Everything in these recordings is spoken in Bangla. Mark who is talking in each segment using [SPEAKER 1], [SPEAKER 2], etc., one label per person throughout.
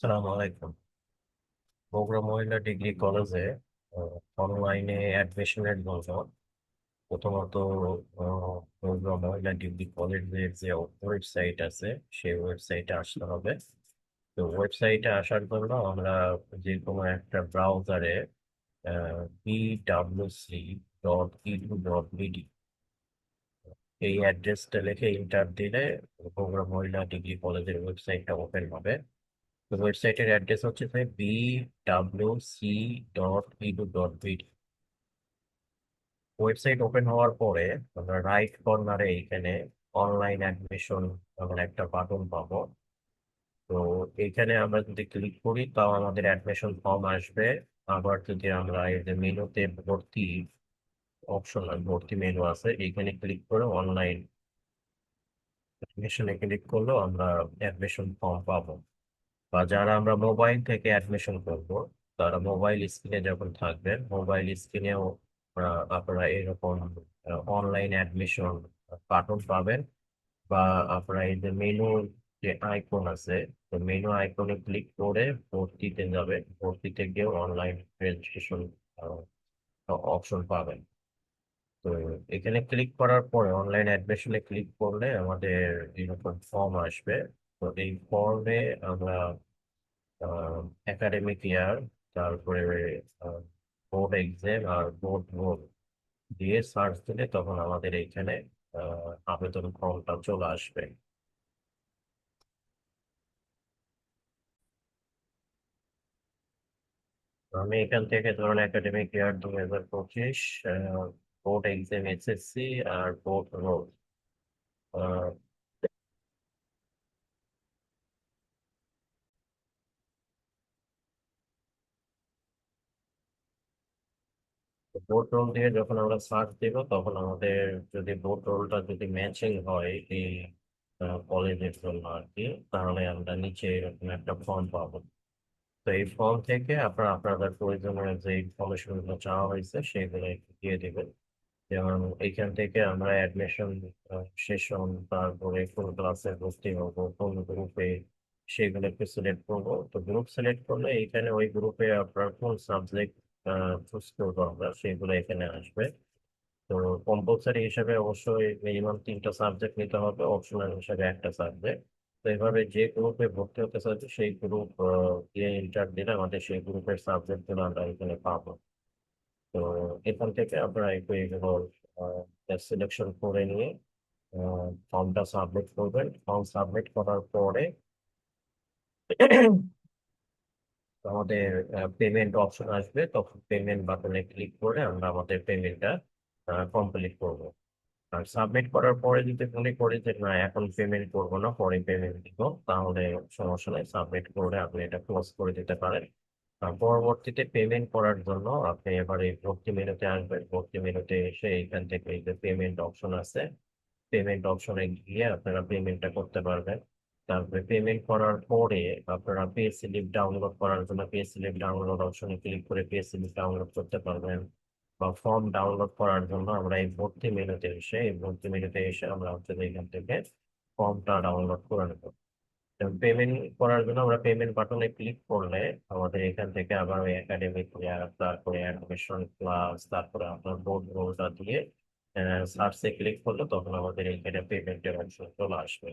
[SPEAKER 1] সালাম আলাইকুম বগুড়া মহিলা ডিগ্রি কলেজে অনলাইনে অ্যাডমিশনের জন্য প্রথমত বগুড়া মহিলা ডিগ্রি কলেজের যে ওয়েবসাইট আছে, সেই ওয়েবসাইটে আসতে হবে। তো ওয়েবসাইটে আসার জন্য আমরা যে কোনো একটা ব্রাউজারে B W C dot edu dot BD এই অ্যাড্রেসটা লিখে ইন্টার দিলে বগুড়া মহিলা ডিগ্রি কলেজের ওয়েবসাইটটা ওপেন হবে। ওয়েবসাইটের অ্যাড্রেস হচ্ছে ভাই B W C dot edu dot BD website open হওয়ার পরে আমরা রাইট কর্নারে এখানে অনলাইন অ্যাডমিশন আমরা একটা বাটন পাবো। তো এখানে আমরা যদি ক্লিক করি, তাও আমাদের অ্যাডমিশন ফর্ম আসবে। আবার যদি আমরা এই যে মেনুতে ভর্তি অপশন ভর্তি মেনু আছে, এখানে ক্লিক করে অনলাইন অ্যাডমিশনে ক্লিক করলেও আমরা অ্যাডমিশন ফর্ম পাবো। বা যারা আমরা মোবাইল থেকে অ্যাডমিশন করব, তারা মোবাইল স্ক্রিনে যখন থাকবেন, মোবাইল স্ক্রিনেও আপনারা এরকম অনলাইন অ্যাডমিশন বাটন পাবেন বা আপনারা এই যে মেনু যে আইকন আছে, তো মেনু আইকনে ক্লিক করে ভর্তিতে যাবেন, ভর্তিতে গিয়েও অনলাইন রেজিস্ট্রেশন অপশন পাবেন। তো এখানে ক্লিক করার পরে অনলাইন অ্যাডমিশনে ক্লিক করলে আমাদের এরকম ফর্ম আসবে। তো এই ফর্মে আমরা একাডেমিক ইয়ার তারপরে বোর্ড এক্সাম আর বোর্ড রোল দিয়ে সার্চ দিলে তখন আমাদের এইখানে আহ, আবেদন ফর্মটা চলে আসবে। আমি এখান থেকে ধরুন একাডেমিক ইয়ার দুই হাজার পঁচিশ বোর্ড এক্সাম এসএসসি আর বোর্ড রোল বোর্ড রোল দিয়ে যখন আমরা সার্চ দিব, তখন আমাদের যদি বোর্ড রোলটা যদি ম্যাচিং হয় এই কলেজের জন্য আর কি তাহলে আমরা নিচে এরকম একটা ফর্ম পাবো। তো এই ফর্ম থেকে আপনারা, আপনাদের প্রয়োজনীয় যে ইনফরমেশনগুলো চাওয়া হয়েছে, সেগুলো দিয়ে দিবেন। যেমন এইখান থেকে আমরা অ্যাডমিশন সেশন তারপরে কোন ক্লাসে ভর্তি হব, কোন গ্রুপে সেগুলো একটু সিলেক্ট করব। তো গ্রুপ সিলেক্ট করলে এখানে ওই গ্রুপে আপনার কোন সাবজেক্ট করব আমরা সেগুলো এখানে আসবে। তো কম্পালসারি হিসাবে অবশ্যই মিনিমাম তিনটা সাবজেক্ট নিতে হবে অপশনাল হিসাবে একটা সাবজেক্ট তো এভাবে যে গ্রুপে ভর্তি হতে চাইছে, সেই গ্রুপ দিয়ে ইন্টার দিলে আমাদের সেই গ্রুপের সাবজেক্টগুলো আমরা এখানে পাবো। তো এখান থেকে আপনারা একটু এগুলো সিলেকশন করে নিয়ে ফর্মটা সাবমিট করবেন। ফর্ম সাবমিট করার পরে আমাদের পেমেন্ট অপশন আসবে, তখন পেমেন্ট বাটনে ক্লিক করে আমরা আমাদের পেমেন্টটা কমপ্লিট করব। আর সাবমিট করার পরে যদি মনে করি যে না, এখন পেমেন্ট করব না, পরে পেমেন্ট দিব, তাহলে সমস্যা নেই সাবমিট করে আপনি এটা ক্লোজ করে দিতে পারেন। পরবর্তীতে পেমেন্ট করার জন্য আপনি এবারে ভর্তি মেনুতে আসবেন। ভর্তি মেনুতে এসে এখান থেকে যে পেমেন্ট অপশন আছে পেমেন্ট অপশনে গিয়ে আপনারা পেমেন্টটা করতে পারবেন। তারপরে পেমেন্ট করার পরে আপনারা পে স্লিপ ডাউনলোড করার জন্য পে স্লিপ ডাউনলোড অপশনে ক্লিক করে পে স্লিপ ডাউনলোড করতে পারবেন বা ফর্ম ডাউনলোড করার জন্য আমরা এই ভর্তি মেনুতে এসে, এই ভর্তি মেনুতে এসে আমরা হচ্ছে এখান থেকে ফর্মটা ডাউনলোড করে নেব। পেমেন্ট করার জন্য আমরা পেমেন্ট বাটনে ক্লিক করলে আমাদের এখান থেকে আবার ওই একাডেমিক ইয়ার তারপরে অ্যাডমিশন ক্লাস তারপরে আপনার বোর্ড রোলটা দিয়ে সার্চে ক্লিক করলে তখন আমাদের এখানে পেমেন্টের অপশন চলে আসবে।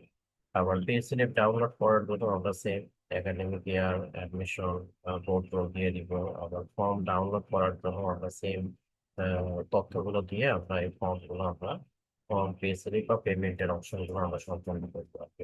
[SPEAKER 1] আবার পে ডাউনলোড করার জন্য আমরা same academic year admission board roll দিয়ে দিব। আবার ফর্ম ডাউনলোড করার জন্য আমরা সেম তথ্যগুলো দিয়ে আমরা এই ফর্মগুলো আমরা ফর্ম পে স্লিপ বা পেমেন্টের অপশনগুলো আমরা সম্পন্ন করতে পারব।